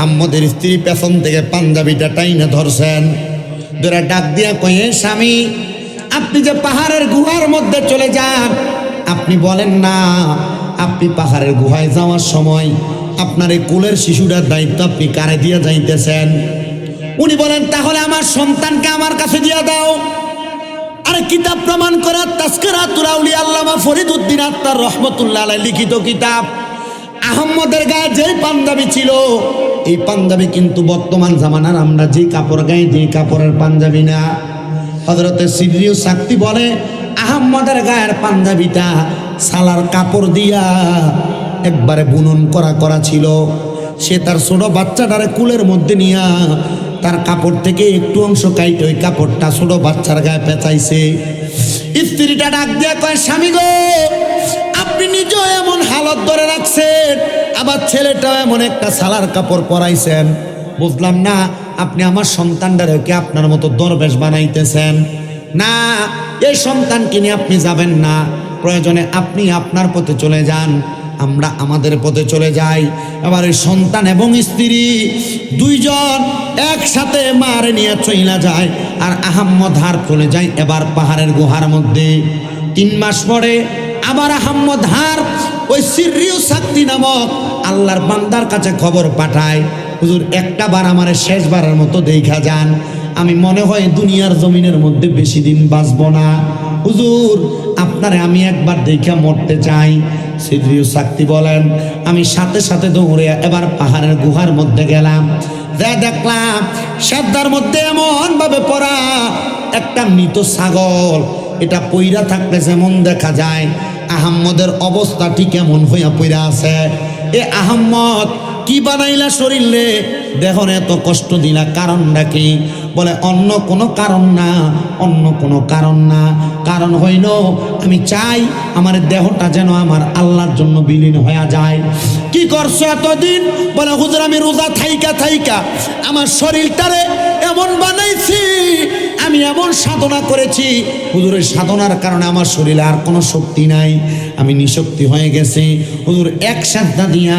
আহম্মদের স্ত্রী পেছন থেকে পাঞ্জাবিটা টাইনে ধরছেন। ধরে ডাক দিয়া কয়ে, স্বামী, আপনি যে পাহাড়ের গুহার মধ্যে চলে যান, আপনি বলেন না, আপনি পাহাড়ের গুহায় যাওয়ার সময় আপনার এই কুলের শিশুটার দায়িত্ব আপনি কারে দিয়ে যাইতেছেন? উনি বলেন, তাহলে আমার সন্তানকে আমার কাছে দিয়ে দাও। আরে কিতাব প্রমাণ করা তাস্করা তুরাউলি আল্লামা ফরিদ উদ্দিন আত্মার রহমতুল্লাহ লিখিত কিতাব। আহম্মদের গায়ে যে পাঞ্জাবি ছিল এই পাঞ্জাবি কিন্তু বর্তমান জামানার, আমরা যে কাপড় গায়ে যে কাপড়ের পাঞ্জাবি না। হজরতে সিরিয় শাক্তি বলে, আহম্মদের গায়ের পাঞ্জাবিটা সালার কাপড় দিয়া একবারে বুনন করা করা ছিল। সে তার ছোট বাচ্চাটারে কুলের মধ্যে নিয়া তার কাপড় থেকে একটু অংশ কাইটে ওই কাপড়টা ছোট বাচ্চার গায়ে পেঁচাইছে। স্ত্রীটা ডাক দিয়া কয়, স্বামী গো আপনি নিজেও এমন হালত ধরে রাখছেন, আবার ছেলেটাও এমন একটা সালার কাপড় পরাইছেন। বুঝলাম না, আপনি আমার সন্তানটাকে আপনার মতো দরবেশ বানাইতেছেন? না, এই সন্তানকে নিয়ে আপনি যাবেন না। প্রয়োজনে আপনি আপনার পথে চলে যান, আমরা আমাদের পথে চলে যাই। এবার ওই সন্তান এবং স্ত্রী দুইজন একসাথে মারে নিয়ে চইলা যায়, আর আহাম্মদ হার চলে যায় এবার পাহাড়ের গুহার মধ্যে। তিন মাস পরে আবার আহাম্মদ হার, ওই সিরিয় শক্তি নামক আল্লাহর বান্দার কাছে খবর পাঠায়। হুজুর একটা বার আমার শেষবারের মতো দেখা যান। আমি মনে হয় দুনিয়ার জমিনের মধ্যে বেশি দিন বাঁচব না। হুজুর, আপনারে আমি একবার দেখা মরতে চাই। সিদ্রিউ শক্তি বলেন, আমি সাথে সাথে দৌড়ে এবার পাহাড়ের গুহার মধ্যে গেলাম। যা দেখলাম, শ্রদ্ধার মধ্যে এমন ভাবে পড়া একটা মৃত ছাগল। এটা পইরা থাকলে যেমন দেখা যায় আহাম্মদের অবস্থা ঠিক এমন হইয়া পইরা আছে? এ আহম্মদ কি বানাইলা শরীরে? দেখুন এত কষ্ট দিলা, কারণটা কি? বলে, অন্য কোনো কারণ না, অন্য কোনো কারণ না। কারণ হইল, আমি চাই আমার দেহটা যেন আমার আল্লাহর জন্য বিলীন হয়ে যায়। কি করছ এতদিন? বলে, হুজুর, আমি রোজা থাইকা থাইকা আমার শরীরটারে এমন বানাইছি আমি এমন সাধনা করেছি হুজুরের সাধনার কারণে আমার শরীরে আর কোনো শক্তি নাই, আমি নিশক্তি হয়ে গেছি। হুজুর, এক শ্রদ্ধা দিয়া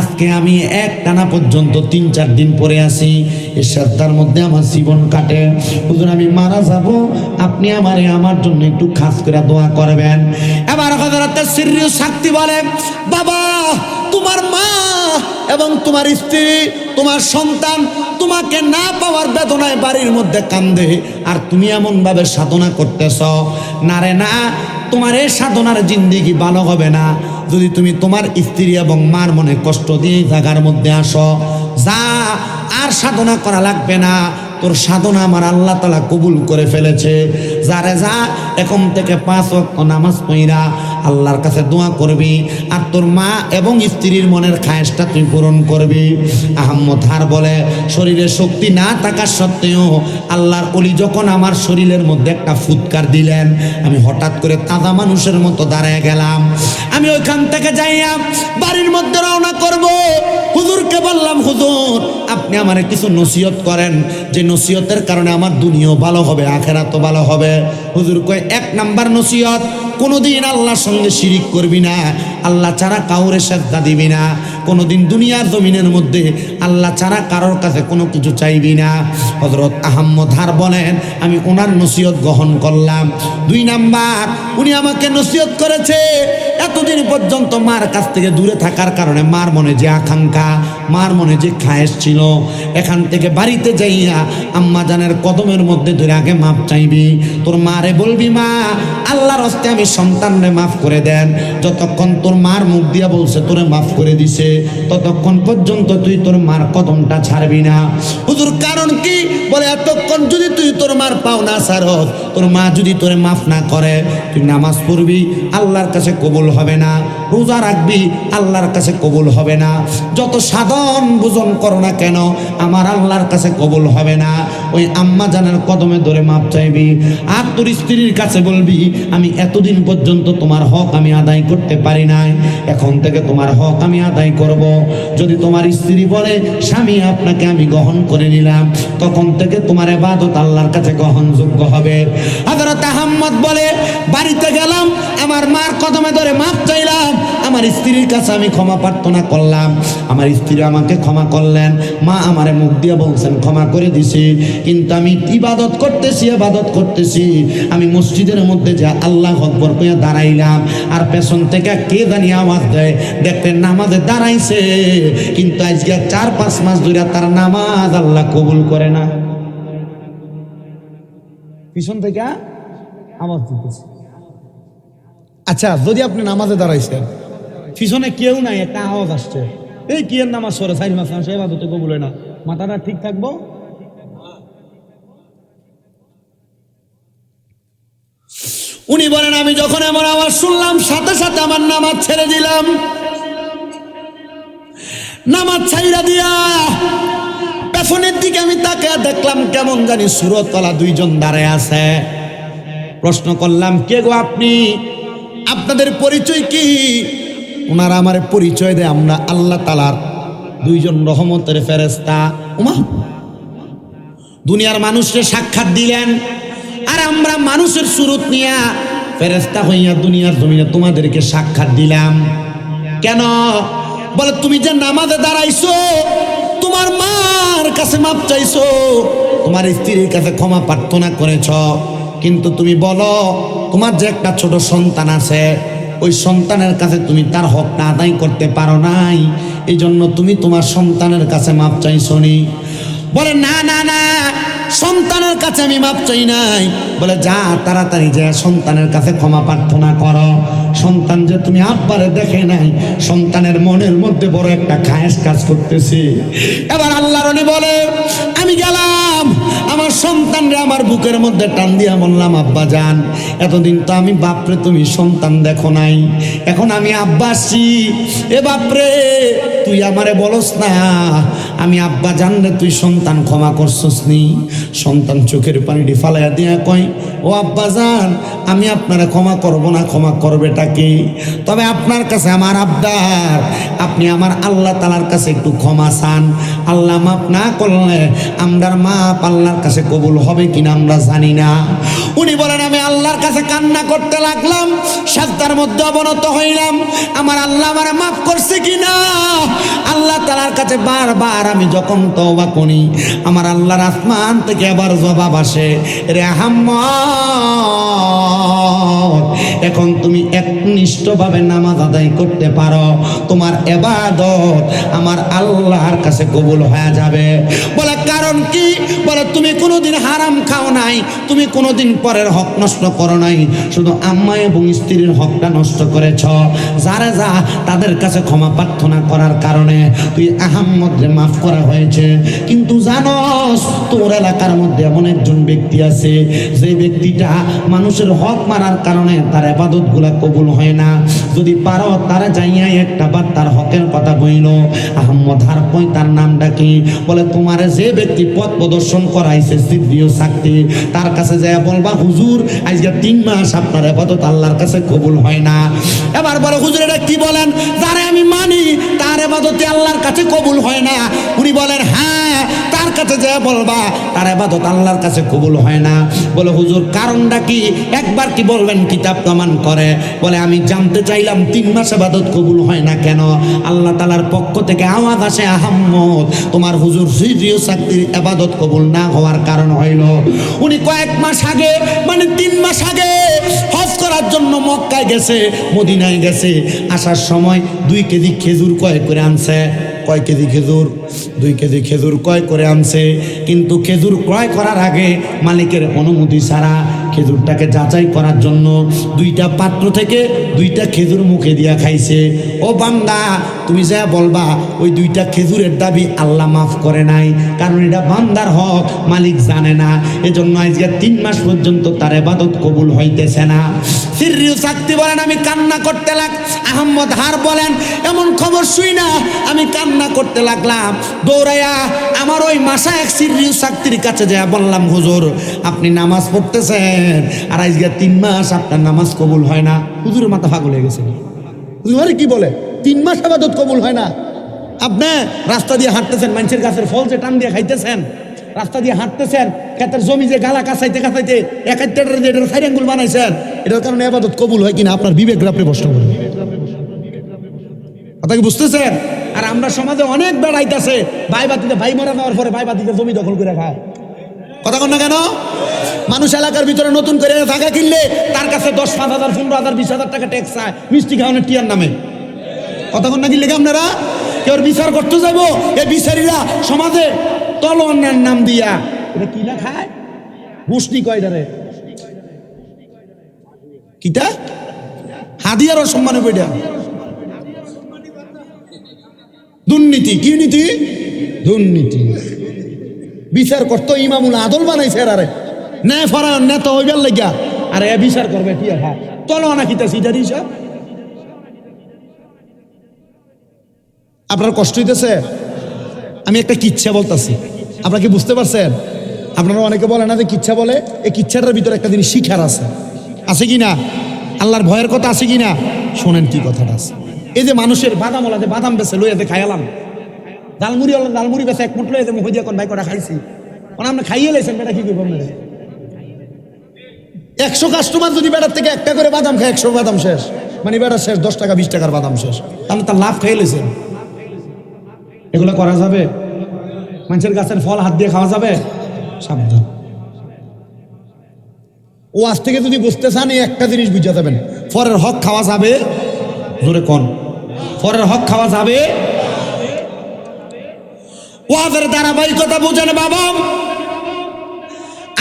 আজকে আমি এক টানা পর্যন্ত তিন চার দিন পরে আসি এই শ্রদ্ধার মধ্যে আমার জীবন কাটে। হুজুর, আমি মারা যাব, আপনি আমারে আমার জন্য একটু খাস করে দোয়া করবেন। এবার হজরত সিরিয় শক্তি বলে, বাবা, তোমার মা এবং তোমার স্ত্রী, তোমার সন্তান তোমাকে না পাওয়ার বেদনায় বাড়ির মধ্যে কান্দে। আর তুমি এমনভাবে সাধনা করতেছ, না রে, না, তোমার এই সাধনার জিন্দিগি ভালো হবে না। যদি তুমি তোমার স্ত্রী এবং মার মনে কষ্ট দিয়ে জায়গার মধ্যে আসো, যা আর সাধনা করা লাগবে না। তোর সাধনা আমার আল্লাহ তালা কবুল করে ফেলেছে। যারে যা এখন থেকে পাঁচ ওয়াক্ত নামাজ পইরা আল্লাহর কাছে দোয়া করবি। আর তোর মা এবং স্ত্রীর মনের খায়েসটা তুই পূরণ করবি। আহম্মদ হার বলে শরীরে শক্তি না থাকার সত্ত্বেও আল্লাহর অলি যখন আমার শরীরের মধ্যে একটা ফুৎকার দিলেন, আমি হঠাৎ করে তাজা মানুষের মতো দাঁড়ায় গেলাম। আমি ওইখান থেকে যাইয়া বাড়ির মধ্যে রওনা করব। হুজুরকে বললাম, হুজুর, আপনি আমার কিছু নসিহত করেন। যে নসিহতের কারণে আমার দুনিয়াও ভালো হবে, আখেরাতও ভালো হবে। হুজুর কয়, এক নাম্বার নসিহত, কোনোদিন আল্লাহর সঙ্গে শিরিক করবি না। আল্লাহ ছাড়া কাউরে শ্রদ্ধা দিবি না। কোনোদিন দুনিয়ার জমিনের মধ্যে আল্লাহ ছাড়া কারোর কাছে কোনো কিছু চাইবি না। হজরত আহম্মদ হার বলেন, আমি ওনার নসিহত গ্রহণ করলাম। দুই নাম্বার, উনি আমাকে নসিহত করেছে এতদিন পর্যন্ত মার কাছ থেকে দূরে থাকার কারণে মার মনে যে আকাঙ্ক্ষা, মার মনে যে খায়েশ ছিল। এখান থেকে বাড়িতে যাইয়া আম্মা জানের কদমের মধ্যে ধরে আগে মাপ চাইবি। তোর মারে বলবি, মা, আল্লাহর হস্তে আমি সন্তানরে মাফ করে দেন। যতক্ষণ তোর মার মুখ দিয়া বলছে, তোরে মাফ করে দিছে। ততক্ষণ পর্যন্ত তুই তোর মার কদমটা ছাড়বি না। হুজুর, কারণ কি? বলে, এতক্ষণ যদি তুই তোর মার পাও না সার তোর মা যদি তোরে মাফ না করে, তুই নামাজ পড়বি, আল্লাহর কাছে কবুল হবে না। রোজা রাখবি, আল্লাহর কাছে কবুল হবে না। যত সাধন ভোজন করো না কেন, আমার আল্লাহর কাছে কবুল হবে না। ওই আম্মা জানের কদমে ধরে মাপ চাইবি। আর তোর স্ত্রীর কাছে বলবি, আমি এতদিন পর্যন্ত তোমার হক আমি আদায় করতে পারি নাই। এখন থেকে তোমার হক আমি আদায় করব। যদি তোমার স্ত্রী বলে, স্বামী, আপনাকে আমি গ্রহণ করে নিলাম। তখন থেকে তোমার এবাদত আল্লাহর কাছে গ্রহণযোগ্য হবে। হযরত আহম্মদ বলে, বাড়িতে গেলাম, আমার মার কদমে ধরে মাপ চাইলাম। আমার স্ত্রীর কাছে আমি ক্ষমা প্রার্থনা করলাম। আমার স্ত্রী আমাকে ক্ষমা করলেন। মা আমারে মুখ দিয়ে বলছেন, ক্ষমা করে দিছি। কিন্তু আমি ইবাদত করতেছি ইবাদত করতেছি। আমি মসজিদের মধ্যে যা আল্লাহ আকবর কইয়া দাঁড়াইলাম, আর পেছন থেকে কে জানি আওয়াজ দেয় দেখতে নামাজে দাঁড়াইছে। কিন্তু আজকে চার, পাঁচ মাস ধরে তার নামাজ আল্লাহ কবুল করে না। পিছন থেকে আওয়াজ দিতেছে। আচ্ছা যদি আপনি নামাজে দাঁড়াইছেন, পিছনে কেউ নাই, একটা আওয়াজ আসছে। এই কি এর নামাজ সরে চারি মাস সে বাদতে কবুল হয় না। মাথাটা ঠিক থাকব? উনি বলেন, আমি যখন এমন আওয়াজ শুনলাম, সাথে সাথে আমার নামাজ ছেড়ে দিলাম। নামাজ ছাইরা দিয়া পেছনের দিকে আমি তাকে দেখলাম, কেমন জানি সুরতলা দুইজন দাঁড়ায় আছে। প্রশ্ন করলাম, কে গো আপনি? আপনাদের পরিচয় কি? ওনারা আমার পরিচয় দেয়, আমরা আল্লাহ তালার দুইজন রহমতের ফেরেস্তা উমা, দুনিয়ার মানুষকে সাক্ষাৎ দিলেন, আর আমরা মানুষের সুরত নিয়া ফেরেস্তা হইয়া দুনিয়ার জমিনে তোমাদেরকে সাক্ষাৎ দিলাম। কেন? বলে, তুমি যে নামাজে দাঁড়াইছো, তোমার মার কাছে মাপ চাইছো, তোমার স্ত্রীর কাছে ক্ষমা প্রার্থনা করেছ। কিন্তু তুমি বলো তোমার যে একটা ছোট সন্তান আছে, ওই সন্তানের কাছে তুমি তার হকটা আদায় করতে পারো নাই। এই জন্য তুমি তোমার সন্তানের কাছে মাপ চাইছো নি। বলে, না না না, সন্তানের কাছে আমি মাপ চাই নাই। বলে, যা তাড়াতাড়ি যা, সন্তানের কাছে ক্ষমা প্রার্থনা করো। সন্তান যে তুমি আব্বারে দেখে নাই, সন্তানের মনের মধ্যে বড় একটা খায়েস কাজ করতেছে। এবার আল্লাহ রনি বলে, আমি গেলাম। আমার সন্তানরে আমার বুকের মধ্যে টান দিয়া বললাম, আব্বা যান, এতদিন তো আমি বাপরে তুমি সন্তান দেখো নাই। এখন আমি আব্বা এ বাপরে, তুই আমারে বলস না আমি আব্বা জানলে তুই সন্তান ক্ষমা করছস নি? সন্তান চোখের পানিটি ফালাইয়া দিয়া কয়, ও আব্বা জান, আমি আপনারা ক্ষমা করব না, ক্ষমা করবেটাকে তবে আপনার কাছে আমার আব্দার, আপনি আমার আল্লাহ তালার কাছে একটু ক্ষমা চান। আল্লাহ মাপ না করলে আমরার মাপ আল্লাহর কাছে কবুল হবে কিনা আমরা জানি না। উনি বলেন, আমি আল্লাহর কাছে কান্না করতে লাগলাম, সাজদার মধ্যে অবনত হইলাম। আমার আল্লাহ আমার মাফ করছে কিনা? আল্লাহ তালার কাছে বারবার আমি যখন তওবা করি, আমার আল্লাহর আসমান থেকে আবার জবাব আসে, রে আহাম্মদ, এখন তুমি একনিষ্ঠভাবে নামাজ আদায় করতে পারো। তোমার এবাদত আমার আল্লাহর কাছে কবুল হয়ে যাবে। বলে, কারণ কি? বলে, তুমি কোনোদিন হারাম খাও নাই, তুমি কোনোদিন পরের হক নষ্ট করো নাই। শুধু আম্মা এবং স্ত্রীর হকটা নষ্ট করেছ। যারা যা তাদের কাছে ক্ষমা প্রার্থনা করার কারণে, তুই আহাম্মদরে মাফ করা হয়েছে। কিন্তু জানস তোর এলাকার মধ্যে এমন একজন ব্যক্তি আছে, যে ব্যক্তিটা মানুষের হক মারার কারণে তার আবাদতগুলা কবুল হয় না। যদি পারো, তারা যাইয়া একটা বার তার হকের কথা বইল। আহম্মদ হার কই তার নামটা কি? বলে, তোমার যে ব্যক্তি পথ প্রদর্শন করাইছে সিদ্ধিও থাকতে তার কাছে যায় বলবা, হুজুর, আজকে তিন মাস আপনার আবাদত আল্লাহর কাছে কবুল হয় না। এবার বলে, হুজুর, এটা কি বলেন? যারে আমি মানি, তার আবাদতে আল্লাহর কাছে কবুল হয় না। উনি বলেন হ্যাঁ তার কাছে যায় বলবা, তার আবাদত আল্লাহর কাছে কবুল হয় না। বলে, হুজুর, কারণটা কি? একবার কি বলবেন, কিতাব প্রমাণ করে। বলে, আমি জানতে চাইলাম, তিন মাস আবাদত কবুল হয় না কেন? আল্লাহ তালার পক্ষ থেকে আওয়াজ আসে, আহম্মদ, তোমার হুজুর সিরিয় চাকরির আবাদত কবুল না হওয়ার কারণ হইল। উনি কয়েক মাস আগে মানে তিন মাস আগে হজ করার জন্য মক্কায় গেছে, মদিনায় গেছে। আসার সময় দুই কেজি খেজুর কয় করে আনছে। কয় কেজি খেজুর? দুই কেজি খেজুর ক্রয় করে আনছে? কিন্তু খেজুর ক্রয় করার আগে মালিকের অনুমতি ছাড়া খেজুরটাকে যাচাই করার জন্য দুইটা পাত্র থেকে দুইটা খেজুর মুখে দিয়া খাইছে। ও বান্দা, তুমি যা বলবা, ওই দুইটা খেজুরের দাবি আল্লাহ মাফ করে নাই। কারণ এটা বান্দার হক, মালিক জানে না। এজন্য আজকে তিন মাস পর্যন্ত তার এবাদত কবুল হইতেছে না। বলেন, আমি কান্না করতে লাগ আহম্মদ হার বলেন, এমন খবর শুই না, আমি কান্না করতে লাগলাম। দৌড়াইয়া আমার ওই মাসা এক সিরিউ শাক্তির কাছে যা বললাম, হুজুর, আপনি নামাজ পড়তেছেন? আর আজকে তিন মাস আপনার নামাজ কবুল হয় না। হুজুরের মাথা পাগল হয়ে গেছে। হুজুর কি বলে? তিন মাস আবাদত কবুল হয় না। আপনি রাস্তা দিয়ে হাঁটতেছেন, মানুষের গাছের ফল যে টান দিয়ে খাইতেছেন, রাস্তা দিয়ে হাঁটতেছেন, ক্ষেতের জমি যে গালা কাছাইতে কাছাইতে এক একটা সাইড আঙ্গুল বানাইছেন, এটার কারণে আবাদত কবুল হয় কিনা আপনার বিবেক আপনি প্রশ্ন করেন কথা কি বুঝতেছেন? আর আমরা সমাজে অনেক বেড়াইতেছে, ভাই বাতিতে ভাই মারা যাওয়ার পরে ভাই বাতিতে জমি দখল করে খায়। কথা কন না কেন? মানুষ এলাকার ভিতরে নতুন করে জায়গা কিনলে তার কাছে দশ, পাঁচ হাজার, পনেরো হাজার, বিশ হাজার টাকা ট্যাক্স চায়, মিষ্টি খাওয়ানোর টিয়ার নামে। কথা কন না কি লেগে আপনারা কেউ বিচার করতে যাব এই বিচারীরা সমাজে তলোয়ার নাম দিয়া। এটা কি না খায় ঘুষনি কয়টারে কিটা? হাদিয়ার অসম্মানে কইটা দুর্নীতি, কি নীতি? দুর্নীতি। বিচার করতো, ইমামুল আদল বানাইছে আরে নে ফরায়ন নেতা হইবার লাগিয়া। আর, এ বিচার করবে কি খায় তলোয়ানা খিতাছি এটা হিসাব আপনার কষ্ট হইতেছে? আমি একটা কিচ্ছা বলতাছি। আপনারা কি বুঝতে পারছেন? আপনারা অনেকে বলে না যে কিচ্ছা বলে, এই কিচ্ছাটার ভিতরে একটা জিনিস শিখার আছে। আছে কি না? আল্লাহর ভয়ের কথা আছে কি না? শোনেন কি কথাটা আছে। এই যে মানুষের বাদাম ওলাতে বাদাম বেছে লইয়াতে খাইলাম ডালমুড়ি ওলা ডালমুড়ি বেছে এক মুঠ মুখ দিয়ে কোন ভাই কটা খাইছি। মানে আপনি খাইয়ে লাইছেন বেটা কি করব আপনারা একশো কাস্টমার যদি বেটার থেকে একটা করে বাদাম খায় একশো বাদাম শেষ। মানে বেটার শেষ, দশ টাকা, বিশ টাকার বাদাম শেষ। তাহলে তার লাভ খেয়ে লেছেন এগুলো করা যাবে? মানুষের গাছের ফল হাত দিয়ে খাওয়া যাবে? সাবধান। ও আজ থেকে যদি বুঝতে চান, এই একটা জিনিস বুঝে যাবেন। ফরের হক খাওয়া যাবে? জোরে কন। ফরের হক খাওয়া যাবে? ওয়াদের ধারাবাহিকতা বুঝেন বাবা।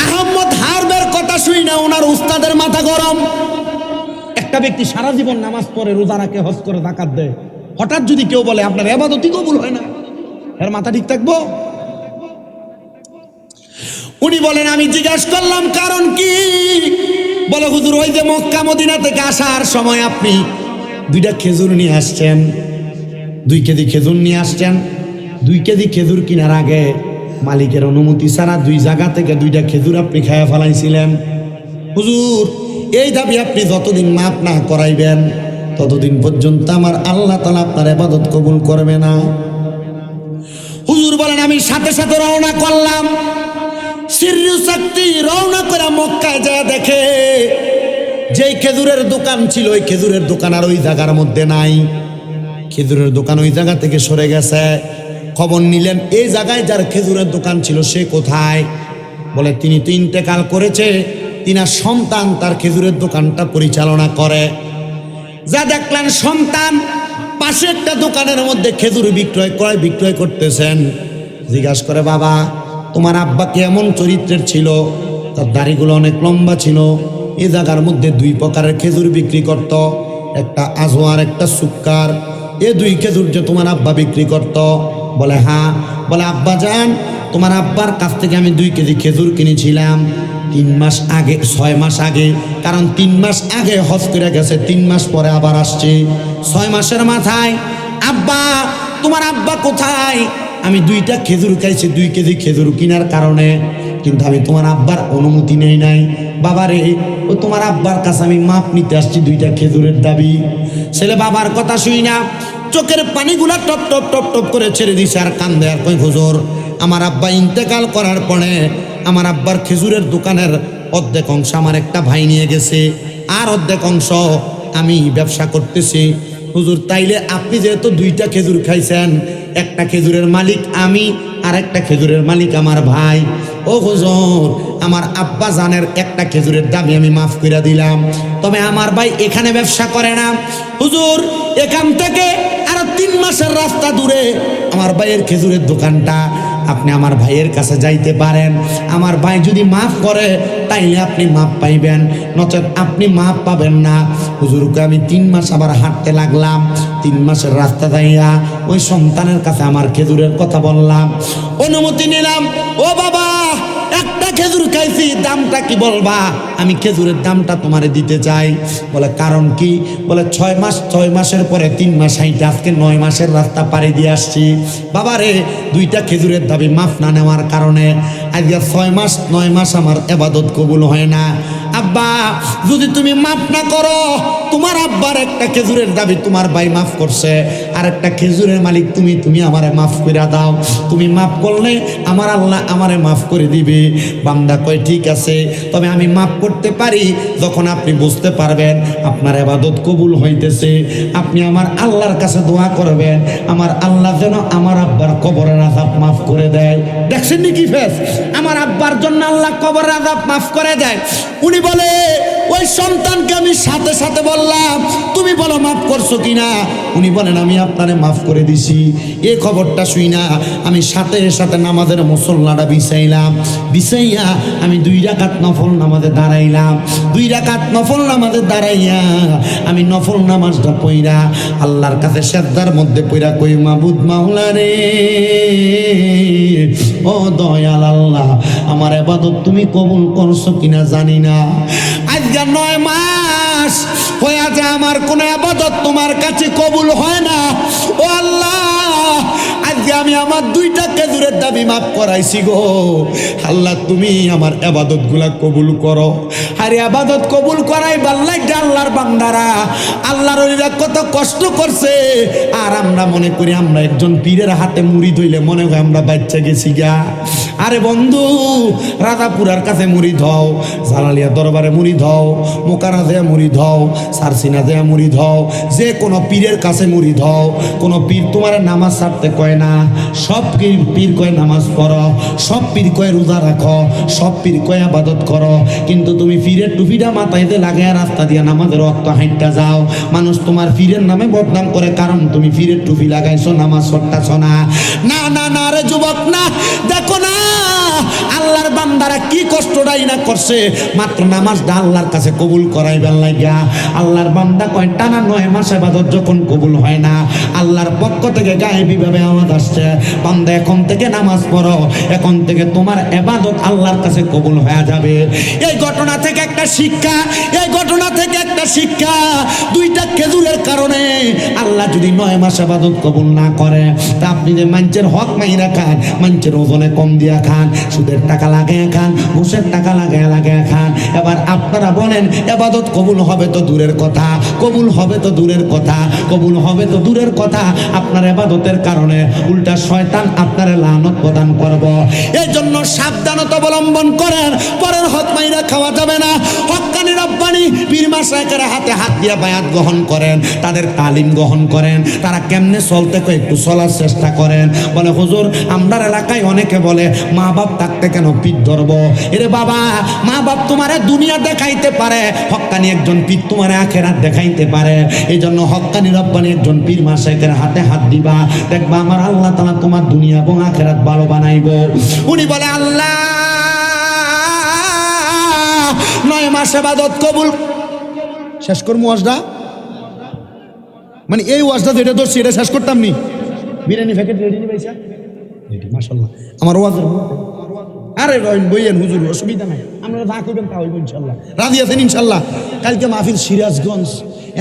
আহম্মদ হারবের কথা শুই না, ওনার উস্তাদের মাথা গরম। একটা ব্যক্তি সারা জীবন নামাজ পড়ে, রোজা রাখে, হজ করে, জাকাত দেয়। হঠাৎ যদি কেউ বলে, আপনার এবাদতই কবুল হয় না? এর মাথা ঠিক থাকব? উনি বলেন, আমি জিজ্ঞাসা করলাম, কারণ কি? বলে, হুজুর, ওই যে মক্কা, মদিনা থেকে আসার সময় আপনি দুইটা খেজুর নিয়ে আসছেন। দুই কেজি খেজুর নিয়ে আসছেন। দুই কেজি খেজুর কেনার আগে মালিকের অনুমতি ছাড়া দুই জায়গা থেকে দুইটা খেজুর আপনি খায়া ফেলাইছিলেন। হুজুর, এই দাবি আপনি যতদিন মাপ না করাইবেন, ততদিন পর্যন্ত আমার আল্লাহ তালা আপনার এবাদত কবুল করবে না। হুজুর বলেন, আমি সাথে সাথে রওনা করলাম। শক্তি রওনা করে মক্কায় যায় দেখে যেই খেজুরের দোকান ছিল, ওই খেজুরের দোকান আর ওই জায়গার মধ্যে নাই। খেজুরের দোকান ওই জায়গা থেকে সরে গেছে। খবর নিলেন, এই জায়গায় যার খেজুরের দোকান ছিল সে কোথায়? বলে, তিনি তো ইন্তেকাল করেছে, তিনার সন্তান তার খেজুরের দোকানটা পরিচালনা করে। যা দেখলেন সন্তান, পাশে একটা দোকানের মধ্যে খেজুর বিক্রয়, ক্রয় বিক্রয় করতেছেন। জিজ্ঞাসা করে, বাবা, তোমার আব্বা কেমন চরিত্রের ছিল? তার দাড়িগুলো অনেক লম্বা ছিল। এ জায়গার মধ্যে দুই প্রকারের খেজুর বিক্রি করত, একটা আজোয়ার, একটা সুক্কার। এ দুই খেজুর যে তোমার আব্বা বিক্রি করত বলে হ্যাঁ। বলে, আব্বা যান, তোমার আব্বার কাছ থেকে আমি দুই কেজি খেজুর কিনেছিলাম। তিন মাস আগে, ছয় মাস আগে, কারণ তিন মাস আগে হজ করে গেছে, তিন মাস পরে আবার আসছে। ছয় মাসের মাথায়, আব্বা, তোমার আব্বা কোথায়? আমি দুইটা খেজুর খাইছি, দুই কেজি খেজুর কেনার কারণে, কিন্তু আমি তোমার আব্বার অনুমতি নেই নাই। বাবারে ও তোমার আব্বার কাছে আমি মাপ নিতে আসছি দুইটা খেজুরের দাবি। ছেলে বাবার কথা শুই না চোখের পানিগুলা টপ টপ টপ টপ করে ছেড়ে দিছে আর কান্দে আর কই হুজুর, আমার আব্বা ইন্তেকাল করার পরে আমার আব্বার খেজুরের দোকানের অর্ধেক অংশ আমার একটা ভাই নিয়ে গেছে। আর অর্ধেক অংশ আমি ব্যবসা করতেছি। হুজুর, তাইলে আপনি যেহেতু দুইটা খেজুর খাইছেন, একটা খেজুরের মালিক আমি আর একটা খেজুরের মালিক আমার ভাই। ও হুজুর, আমার আব্বা জানের একটা খেজুরের দাবি আমি মাফ করে দিলাম। তবে আমার ভাই এখানে ব্যবসা করে না। হুজুর, এখান থেকে আরও তিন মাসের রাস্তা দূরে আমার ভাইয়ের খেজুরের দোকানটা। আপনি আমার ভাইয়ের কাছে যাইতে পারেন। আমার ভাই যদি মাফ করে, তাইলে আপনি মাপ পাইবেন। নচেত আপনি মাপ পাবেন না। হুজুরকে আমি তিন মাস আবার হাঁটতে লাগলাম। তিন মাসের রাস্তা যাইয়া ওই সন্তানের কাছে আমার খেজুরের কথা বললাম। অনুমতি নিলাম। ও বাবা খেজুর খাইছি, দামটা কি বলবা? আমি খেজুরের দামটা তোমারে দিতে চাই। বলে, কারণ কি? বলে, ছয় মাস, ছয় মাসের পরে তিন মাস হাইটে আজকে নয় মাসের রাস্তা পাড়ি দিয়ে আসছি। বাবা রে, দুইটা খেজুরের দাবি মাফ না নেওয়ার কারণে আজকে ছয় মাস, নয় মাস আমার এবাদত কবুল হয় না। আব্বা, যদি তুমি মাফ না করো, তোমার আব্বার একটা খেজুরের দাবি তোমার ভাই মাফ করছে। আর একটা খেজুরের মালিক তুমি তুমি আমারে মাফ করে দাও। তুমি মাফ করলে আমার আল্লাহ আমারে মাফ করে দিবে। বান্দা কয়, ঠিক আছে, তবে আমি মাফ করতে পারি যখন আপনি বুঝতে পারবেন আপনার এবাদত কবুল হইতেছে। আপনি আমার আল্লাহর কাছে দোয়া করবেন। আমার আল্লাহ যেন আমার আব্বার কবরের আজাব মাফ করে দেয়। দেখছেন নি কি ফেস? আমার আব্বার জন্য আল্লাহ কবরের আজাব মাফ করে দেয়। উনি বলে ওই সন্তানকে আমি সাথে সাথে বললাম, তুমি বলো মাফ করছ কিনা? উনি বলেন, আমি আপনারে মাফ করে দিছি। এ খবরটা শুই না। আমি সাথে সাথে নামাজের মুসল্লাটা বিছাইলাম। বিছাইয়া আমি দুই রাকাত নফল নামাজে দাঁড়াইলাম। দুই রাকাত নফল নামাজে দাঁড়াইয়া আমি নফল নামাজটা পইরা আল্লাহর কাছে শ্রদ্ধার মধ্যে পইরা কই, মাবুদ মাওলা রে, ও দয়াল আল্লাহ, আমার এবাদত তুমি কবুল করছ কিনা জানি না। আজকে নয় মাস হয়ে আছে আমার কোনো আবাদত তোমার কাছে কবুল হয় না। ও আল্লাহ আজকে আমি আমার দুইটা খেজুরের দাবি মাফ করাইছি গো। আল্লাহ, তুমি আমার আবাদতগুলা কবুল করো। আরে আবাদত কবুল করাই বাল্লাই আল্লাহর বান্দারা। আল্লাহর ওইরা কত কষ্ট করছে। আর আমরা মনে করি আমরা একজন পীরের হাতে মুড়ি ধইলে মনে হয় আমরা বাচ্চা গেছি গা। আরে বন্ধু, রাজাপুরার কাছে মুড়ি ধও, জালালিয়া দরবারে মুড়ি ধও, মোকারা দেয়া মুড়ি ধও, সারসিনা দেয়া মুড়ি ধও, যে কোনো পীরের কাছে মুড়ি ধও। কোনো পীর তোমার নামাজ ছাড়তে কয় না। সব পীর কয় নামাজ পড়ো, সব পীর কয় রোজা রাখো, সব পীর কয় আবাদত করো। কিন্তু তুমি পীরের টুপিটা মাথাইতে লাগায় রাস্তা দিয়ে নামাজের রক্ত হাইটটা যাও। মানুষ তোমার পীরের নামে বদনাম করে, কারণ তুমি পীরের টুপি লাগাইছো, নামাজ সট্টাছ না। না না না রে যুবক, না, দেখো না, আল্লাহর বান্দারা কি কষ্টটাই না করছে। মাত্র নামাজ নামাজটা আল্লাহর কাছে কবুল করাইবার লাগিয়া, আল্লাহর বান্দা কয়, টানা নয় মাস আবাদত যখন কবুল হয় না, আল্লাহর পক্ষ থেকে গায়ে বিভাবে আওয়াজ আসছে। বান্দা, এখন থেকে নামাজ পড়ো। এখন থেকে তোমার এবাদত আল্লাহর কাছে কবুল হয়ে যাবে। এই ঘটনা থেকে একটা শিক্ষা, এই ঘটনা থেকে একটা শিক্ষা। দুইটা খেজুরের কারণে আল্লাহ যদি নয় মাস আবাদত কবুল না করে, তা আপনি যে মানুষের হক মাইরা খান, মানুষের ওজনে কম দিয়া খান, সুদের টাকা লাগাইয়া খান, ঘুষের টাকা লাগাইয়া লাগাইয়া খান। এবার আপনারা বলেন, এবাদত কবুল হবে তো দূরের কথা, কবুল হবে তো দূরের কথা, কবুল হবে তো দূরের কথা। আপনার এবাদতের কারণে উল্টা শয়তান আপনার লানত প্রদান করব। এই জন্য সাবধানতা অবলম্বন করেন, পরের হক মাইরা খাওয়া যাবে না। রব্বানি বীর হাতে হাত দিয়া বায়াত গ্রহণ করেন, তাদের তালিম গ্রহণ করেন, তারা কেমনে চলতে একটু চলার চেষ্টা করেন। বলে, হুজুর, আমরার এলাকায় অনেকে বলে মা বাপ থাকতে কেন পিঠ ধরব? এরে বাবা মা বাপ তোমারে দুনিয়া দেখাইতে পারে হক্কানি একজন পীর তোমারে আখেরাত দেখাইতে পারে। এই জন্য হক্কানি রব্বানি একজন পীর মাসাইকের হাতে হাত দিবা। দেখবা, আমার আল্লাহ তালা তোমার দুনিয়া এবং আখেরাত ভালো বানাইব। উনি বলে, আল্লাহ, নয় মাস আবাদত কবুল শেষ করব ওয়াজটা? মানে এই ওয়াজটা যেটা ধরছি, এটা শেষ করতাম নি। বিরিয়ানি প্যাকেট রেডি নি ভাইসা? রেডি মাশাল্লাহ আমার মধ্যে আরে রহিন বইয়েন হুজুর, অসুবিধা নাই। আমরা যা করবেন তা হইব ইনশাল্লাহ রাজি আছেন ইনশাল্লাহ কালকে মাহফিল সিরাজগঞ্জ।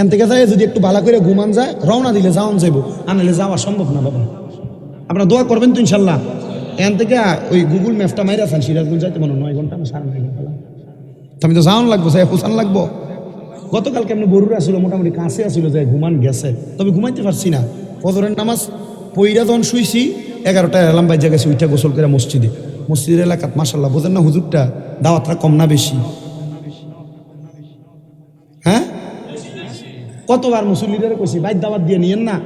এন থেকে যায়, যদি একটু ভালো করে ঘুমান যায়, রওনা দিলে যাওয়ান যাইব। আনলে যাওয়া সম্ভব না বাবা। আপনারা দোয়া করবেন তো ইনশাল্লাহ এন থেকে ওই গুগল ম্যাপটা মাইরা আছেন, সিরাজগঞ্জ যাইতে মনে নয় ঘণ্টা না সাড়ে নয় ঘণ্টা। আমি তো যাওয়ান লাগবো যাই হুসান লাগবো। গতকালকে আপনি বরুরা ছিল মোটামুটি কাছে আসছিল যে ঘুমান গেছে। তবে ঘুমাইতে পারছি না। ফজরের নামাজ পইরা যখন শুইছি এগারোটা এলাম বাই জায়গায় উইটা গোসল করে মসজিদে। মসজিদের এলাকাত মাসাল্লাহ বোঝেন না হুজুরটা, দাওয়াতটা কম না বেশি? হ্যাঁ? কতবার মুসল্লিদের কইছি, বাইর দাওয়াত দিয়ে নিয়েন না,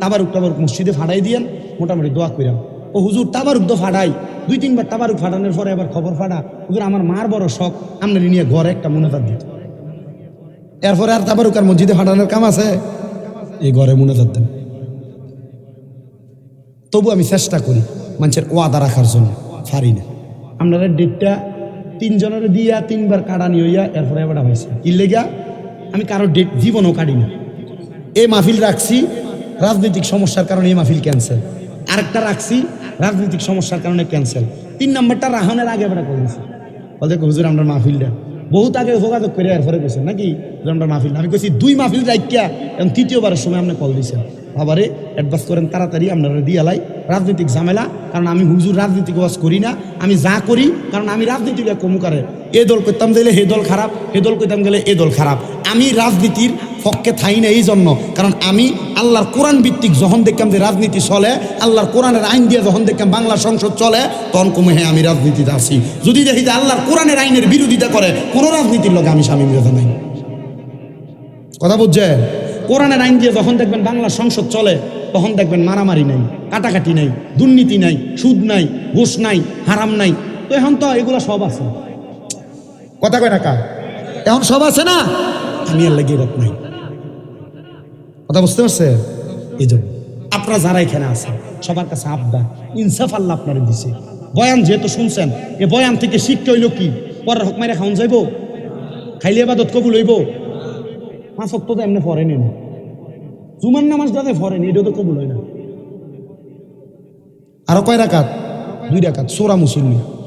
তাবারুক টাবারুক মসজিদে ফাড়াই দিয়েন, মোটামুটি দোয়া কইরাম। ও হুজুর, তাবারুক তো ফাড়াই, দুই তিনবার তাবারুক ফাটানোর পরে আবার খবর ফাটা হুজুর, আমার মার বড় শখ আপনার নিয়ে ঘরে একটা মনে দিত। এরপরে আর তাবারুক আর মসজিদে ফাটানোর কাম আছে? এই ঘরে মনে দেন। তবু আমি চেষ্টা করি মানুষের ওয়াদা রাখার জন্য পারি না। আপনারা ডেটটা তিনজনের দিয়া তিনবার কাটানি হইয়া এরপরে এবার হয়েছে। কি লেগা? আমি কারও ডেট জীবনও কাটি না। এই মাহফিল রাখছি রাজনৈতিক সমস্যার কারণে এই মাহফিল ক্যান্সেল আরেকটা রাখছি রাজনৈতিক সমস্যার কারণে ক্যান্সেল তিন নম্বরটা রাহানের আগে আমরা করেছি। বলতে হুজুর আমরা মাহফিলটা বহুত আগে যোগাযোগ করে এরপরে গেছেন নাকি আমরা মাহফিল? আমি কইছি, দুই মাহফিল রাখিয়া এবং তৃতীয়বারের সময় আপনি কল দিয়েছেন বাবারে অ্যাডভান্স করেন, তাড়াতাড়ি আপনারা দিয়ালাই রাজনৈতিক ঝামেলা, কারণ আমি হুজুর, রাজনীতিক ওয়াজ করি না। আমি যা করি, কারণ আমি রাজনীতিক কমুকারে এ দল করতাম গেলে হে দল খারাপ, হে দল করতাম গেলে এ দল খারাপ। আমি রাজনীতির পক্ষে থাই না এই জন্য। কারণ আমি আল্লাহর কোরআন ভিত্তিক যখন দেখতাম যে রাজনীতি চলে, আল্লাহর কোরআনের আইন দিয়ে যখন দেখতাম বাংলা সংসদ চলে, তখন কমে হ্যাঁ আমি রাজনীতিতে আসি যদি দেখি যে আল্লাহর কোরআনের আইনের বিরোধিতা করে, কোনো রাজনীতির লোক আমি স্বামী বিরোধ নাই। কথা বুঝছেন? কোরআনের আইন দিয়ে যখন দেখবেন বাংলা সংসদ চলে তখন দেখবেন মারামারি নাই কাটাকাটি নাই দুর্নীতি নাই সুদ নাই ঘুষ নাই হারাম নাই। তো এখন তো এগুলো সব আছে। কথা কয় টাকা এখন সব আছে না? আমি আর লাগিয়ে রাখ নাই। কথা বুঝতে পারছে? এই জন্য আপনারা যারা এখানে আছেন সবার কাছে আবদার ইনসাফ আল্লাহ আপনারা দিছে। বয়ান যেহেতু শুনছেন এ বয়ান থেকে শিখতে হইল কি? পরের হক মাইরা খাওন যাইব? খাইলে এবাদত কবুল হইব? পাঁচ অক্ট তো এমনি ফরেনি না। জুমার নামাজ যাতে ফরেনি এটা তো কবুল হয় না। আরও কয় রাকাত? দুই রাকাত, সোরা মুসল্লি।